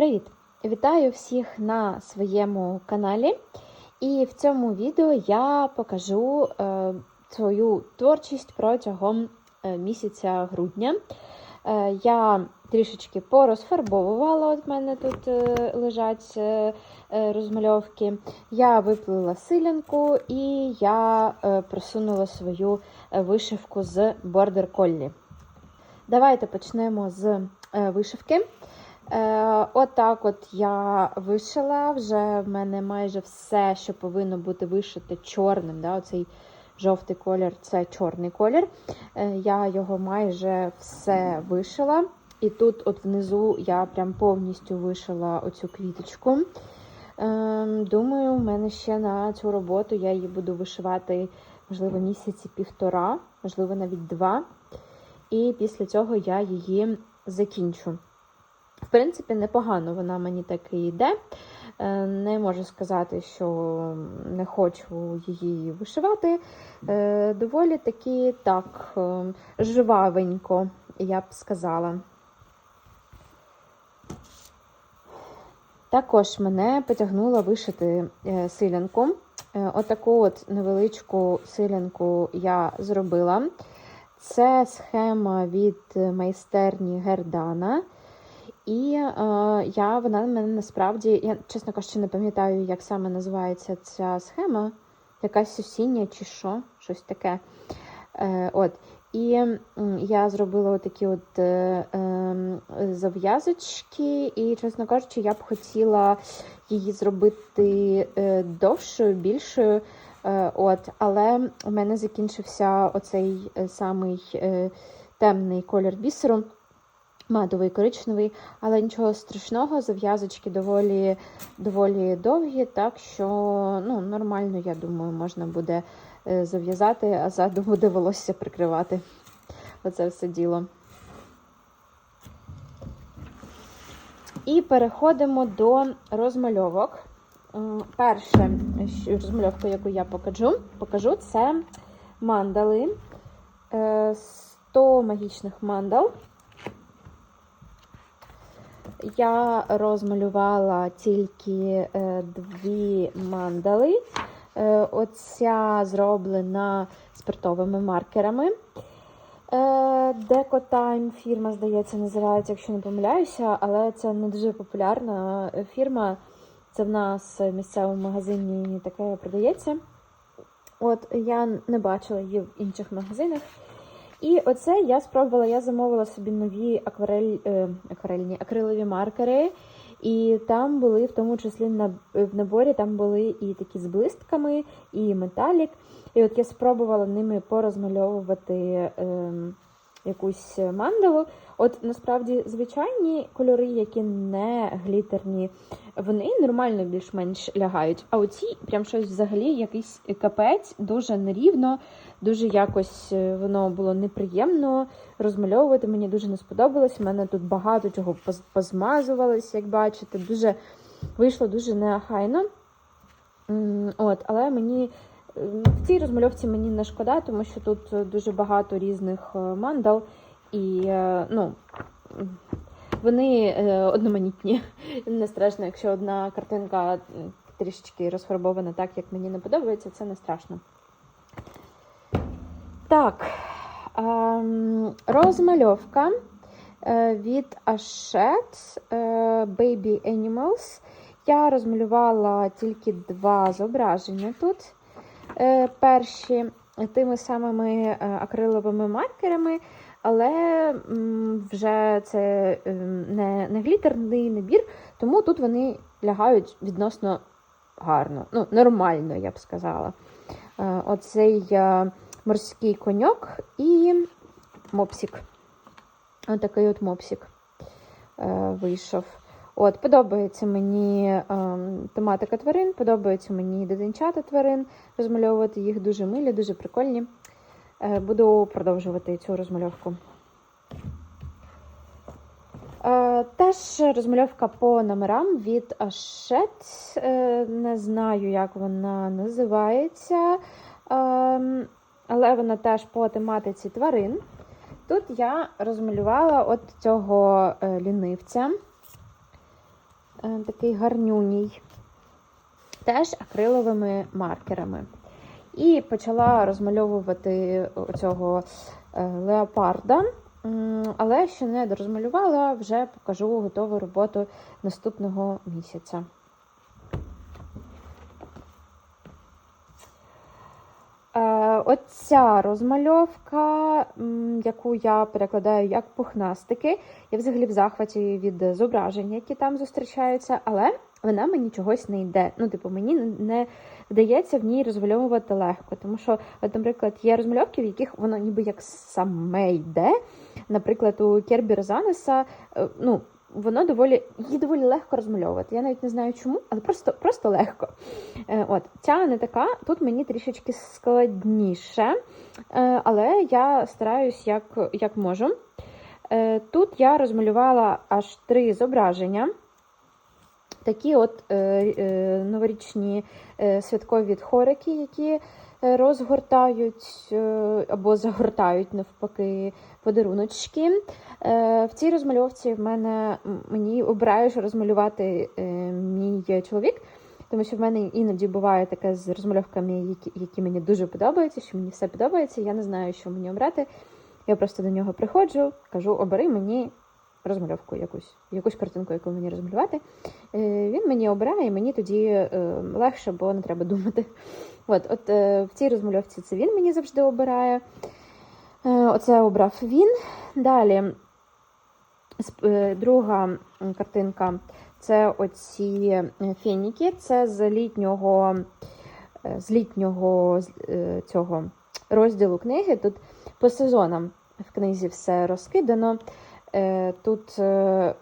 Привіт! Вітаю всіх на своєму каналі. І в цьому відео я покажу е, свою творчість протягом е, місяця грудня. Е, я трішечки порозфарбовувала, от в мене тут е, лежать е, е, розмальовки. Я виплила силянку і я е, просунула свою е, вишивку з бордер коллі. Давайте почнемо з е, вишивки. Е, Отак от я вишила. Вже в мене майже все, що повинно бути вишите чорним. Да? Оцей жовтий колір це чорний колір. Е, я його майже все вишила. І тут, от внизу, я прям повністю вишила оцю квіточку. Е, думаю, в мене ще на цю роботу я її буду вишивати, можливо, місяці півтора, можливо, навіть два. І після цього я її закінчу. В принципі, непогано вона мені так і йде. Е, Не можу сказати, що не хочу її вишивати. Е, Доволі таки так, е, жвавенько, я б сказала. Також мене потягнуло вишити силянку. Отаку от невеличку силянку я зробила. Це схема від майстерні Гердана. І е, я, вона мене насправді, я, чесно кажучи, не пам'ятаю, як саме називається ця схема. Якась осіння чи що, щось таке. Е, от. І я зробила такі от е, е, зав'язочки, і, чесно кажучи, я б хотіла її зробити е, довшою, більшою. Е, от, але у мене закінчився оцей е, самий е, темний колір бісеру матовий коричневий, але нічого страшного, зав'язочки доволі доволі довгі, так що ну, нормально, я думаю, можна буде е, зав'язати, а ззаду буде волосся прикривати. Оце все діло. І переходимо до розмальовок. М, Перше розмальовку, яку я покажу, покажу це мандали. Е, 100 магічних мандал. Я розмалювала тільки е, дві мандали. Е, оця зроблена спиртовими маркерами. Е, Deco Time фірма, здається, називається, якщо не помиляюся, але це не дуже популярна фірма. Це в нас в місцевому магазині таке продається. От я не бачила її в інших магазинах. І оце я спробувала, я замовила собі нові акварель, е, акварельні акрилові маркери. І там були, в тому числі на, в наборі, там були і такі з блистками, і металік. І от я спробувала ними порозмальовувати е, якусь мандалу. От насправді звичайні кольори, які не глітерні, вони нормально більш-менш лягають. А оці прям щось взагалі якийсь капець, дуже нерівно, дуже якось е, воно було неприємно розмальовувати. Мені дуже не сподобалось. У мене тут багато чого позмазувалось, як бачите. Дуже вийшло дуже неахайно. От, але мені е, в цій розмальовці мені не шкода, тому що тут е, дуже багато різних мандал, і ну, вони е, одноманітні. Не страшно, якщо одна картинка трішечки розфарбована так, як мені не подобається, це не страшно. Так, ем, розмальовка е, від е, Baby Animals. Я розмалювала тільки два зображення тут. Е, перші тими самими е, акриловими маркерами, але вже це е, не, не глітерний набір, тому тут вони лягають відносно гарно, ну, нормально, я б сказала. Е, Оцей е, морський коньок і мопсик. Отакий от мопсик е, вийшов. От, подобається мені ем, тематика тварин, подобається мені дитинчата тварин, розмальовувати їх дуже милі, дуже прикольні. Е, буду продовжувати цю розмальовку. Е, теж розмальовка по номерам від Ашет. Е, не знаю, як вона називається, але вона теж по тематиці тварин. Тут я розмалювала от цього лінивця. такий гарнюній, теж акриловими маркерами. І почала розмальовувати цього леопарда, але ще не розмалювала, вже покажу готову роботу наступного місяця. Е, Оця розмальовка, яку я перекладаю як пухнастики. Я взагалі в захваті від зображень, які там зустрічаються, але вона мені чогось не йде. Ну, типу, мені не вдається в ній розмальовувати легко. Тому що, от, наприклад, є розмальовки, в яких воно ніби як саме йде. Наприклад, у Кербі Розанеса, е, ну, воно доволі її доволі легко розмальовувати. Я навіть не знаю чому, але просто просто легко. Е, От ця не така, тут мені трішечки складніше, е, але я стараюсь як, як можу. Тут я розмалювала аж три зображення. Такі от е, е, новорічні е, святкові тхорики, які розгортають або загортають навпаки подаруночки. В цій розмальовці в мене мені обираєш розмалювати мій чоловік, тому що в мене іноді буває таке з розмальовками, які, які мені дуже подобаються, що мені все подобається. Я не знаю, що мені обрати. Я просто до нього приходжу, кажу, обери мені розмальовку якусь, якусь картинку, яку мені розмалювати. Е, Він мені обирає, і мені тоді е, легше, бо не треба думати. От, от е, в цій розмальовці це він мені завжди обирає. Оце обрав він. Далі друга картинка це оці фініки. Це з літнього, з літнього цього розділу книги. Тут по сезонам в книзі все розкидано. Е, Тут е,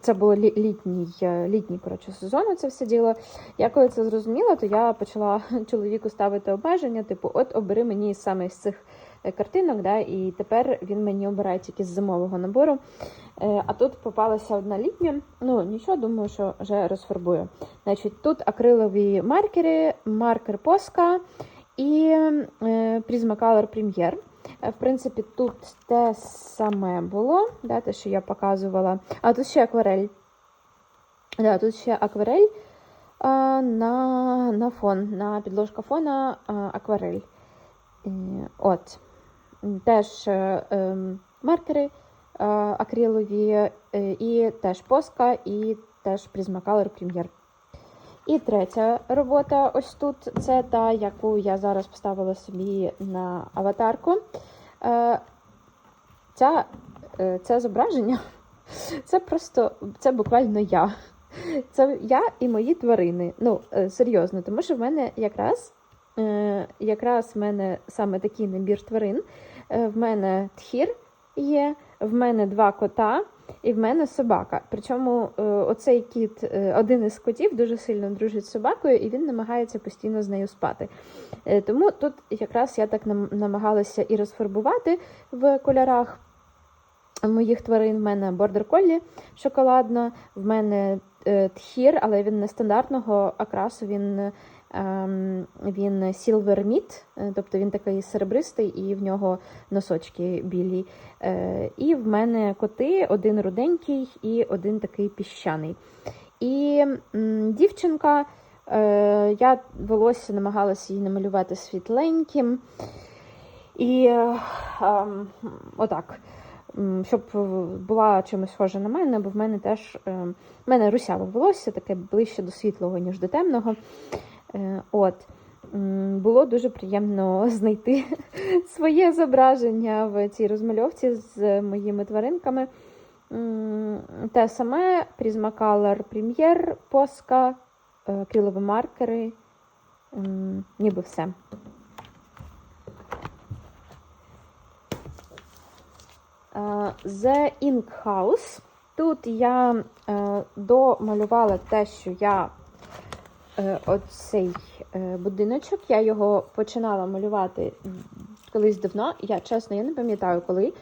це, було літній, е, літній коротше, сезон, це все діло. Я коли це зрозуміла, то я почала чоловіку ставити обмеження, типу, от обери мені саме з цих картинок, да, і тепер він мені обирає тільки з зимового набору. А тут попалася одна літня. Ну, нічого, думаю, що вже розфарбую. Значить, тут акрилові маркери, маркер Посca і Prismacolor Premier. Е, В принципі, тут те саме було, да, те, що я показувала. А тут ще акварель. Да, тут ще акварель а, на, на фон, на підложка фона а, акварель. От. Теж е, ем, маркери е, акрилові, е, і теж поска, і теж Prismacolor Premier. І третя робота ось тут це та, яку я зараз поставила собі на аватарку. Е, Ця, е, це зображення це просто це буквально я. Це я і мої тварини. Ну, е, серйозно, тому що в мене якраз, якраз в мене саме такий набір тварин. В мене тхір є, в мене два кота і в мене собака. Причому е, оцей кіт, е, один із котів, дуже сильно дружить з собакою, і він намагається постійно з нею спати. Е, Тому тут якраз я так намагалася і розфарбувати в кольорах моїх тварин. В мене бордер коллі шоколадна, в мене тхір, але він не стандартного окрасу, він, він silver meat, е, тобто він такий серебристий і в нього носочки білі. Е, і в мене коти, один руденький і один такий піщаний. І дівчинка, е, я волосся намагалася її намалювати світленьким. І ем, отак. Щоб була чимось схожа на мене, бо в мене теж е, в мене русяве волосся, таке ближче до світлого, ніж до темного. Е, От. Було дуже приємно знайти своє зображення в цій розмальовці з моїми тваринками. Те саме Prismacolor Premier, Posca, е, маркери, ніби все. Е, The Ink House. Тут я домалювала те, що я оцей е, будиночок, я його починала малювати колись давно. Я чесно, я не пам'ятаю коли.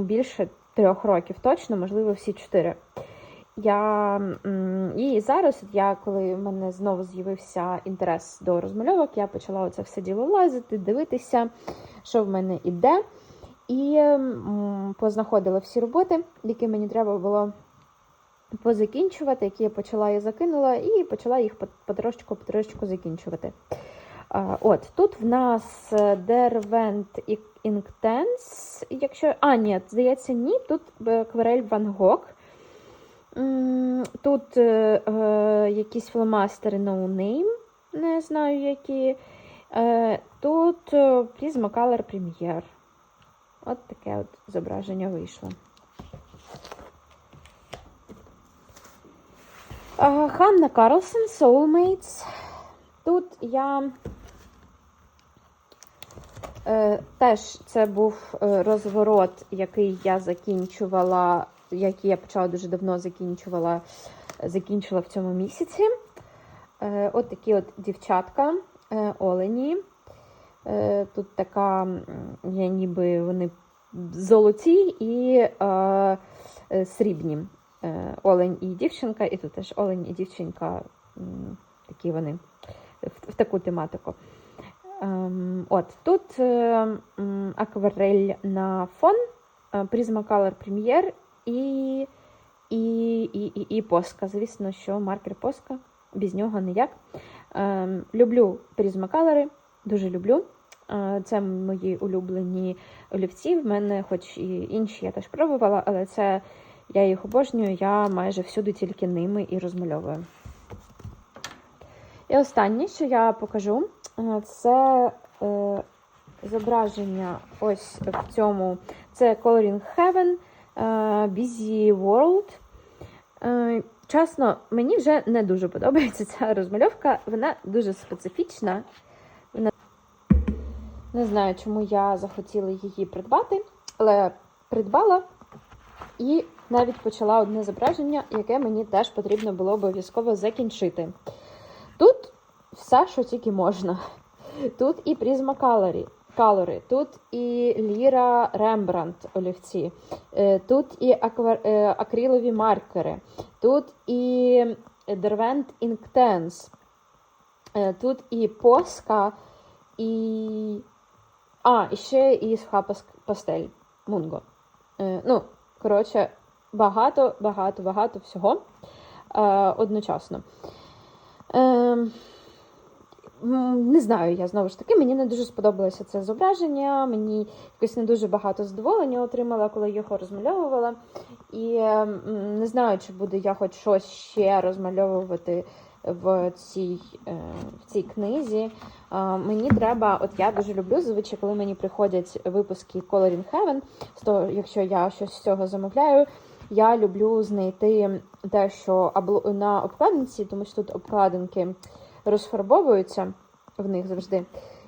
Більше трьох років точно, можливо, всі чотири. Я, і зараз, я, коли в мене знову з'явився інтерес до розмальовок, я почала оце все діло лазити, дивитися, що в мене іде. І познаходила всі роботи, які мені треба було позакінчувати, які я почала і закинула, і почала їх потрошечку потрошечку закінчувати. От, тут в нас е, Derwent Inktense, якщо. А, ні, здається, ні. Тут е, Кварель Van Gogh. Тут е, е, якісь фломастери No Name, не знаю які. Е, Тут е, Prismacolor Premier. От таке от зображення вийшло. Ханна Карлсон, Soulmates. Тут я е, теж це був е, розворот, який я закінчувала, який я почала дуже давно закінчувала, закінчила в цьому місяці. Е, от такі от дівчатка е, олені. Е, тут така, я ніби вони золоті і е, е, срібні. Е, олень і дівчинка, і тут теж олень і дівчинка. Такі вони в, таку тематику. Ем, от тут е, акварель на фон, е, Prismacolor Premier і, і, і, і, і Posca. Звісно, що маркер Posca, без нього ніяк. Ем, люблю Prismacolor, дуже люблю. Це мої улюблені олівці. В мене, хоч і інші я теж пробувала, але це я їх обожнюю, я майже всюди тільки ними і розмальовую. І останнє, що я покажу, е, це е, зображення ось в цьому. Це Coloring Heaven е, Busy World. Е, чесно, мені вже не дуже подобається ця розмальовка. Вона дуже специфічна. Вона... Не знаю, чому я захотіла її придбати, але придбала і навіть почала одне зображення, яке мені теж потрібно було обов'язково закінчити. Тут все, що тільки можна. Тут і Prismacolor, Color, тут і Ліра Рембрандт олівці, е, тут і аквар... е, акрилові маркери, тут і Derwent Inktense, е, тут і Posca, і. А, ще і Сха Пастель Мунго. Ну, коротше, багато, багато, багато всього е, одночасно. М, Не знаю, я знову ж таки, мені не дуже сподобалося це зображення, мені якось не дуже багато задоволення отримала, коли його розмальовувала. І ем, не знаю, чи буду я хоч щось ще розмальовувати в цій, е, в цій книзі. Е, Мені треба, от я дуже люблю зазвичай, коли мені приходять випуски Coloring Heaven, то якщо я щось з цього замовляю, я люблю знайти те, що на обкладинці, тому що тут обкладинки розфарбовуються в них завжди.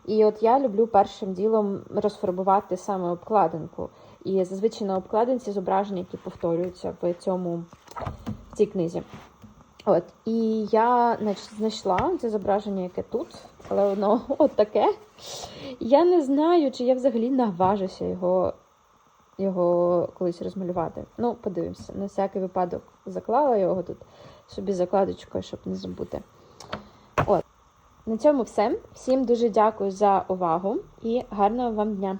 І от я люблю першим ділом розфарбувати саме обкладинку. І зазвичай на обкладинці зображення, які повторюються в цьому в цій книзі. От, і я знайшла це зображення, яке тут, але воно от таке. Я не знаю, чи я взагалі наважуся його, його колись розмалювати. Ну, подивимося, на всякий випадок заклала його тут собі закладочкою, щоб не забути. От. На цьому все. Всім дуже дякую за увагу і гарного вам дня!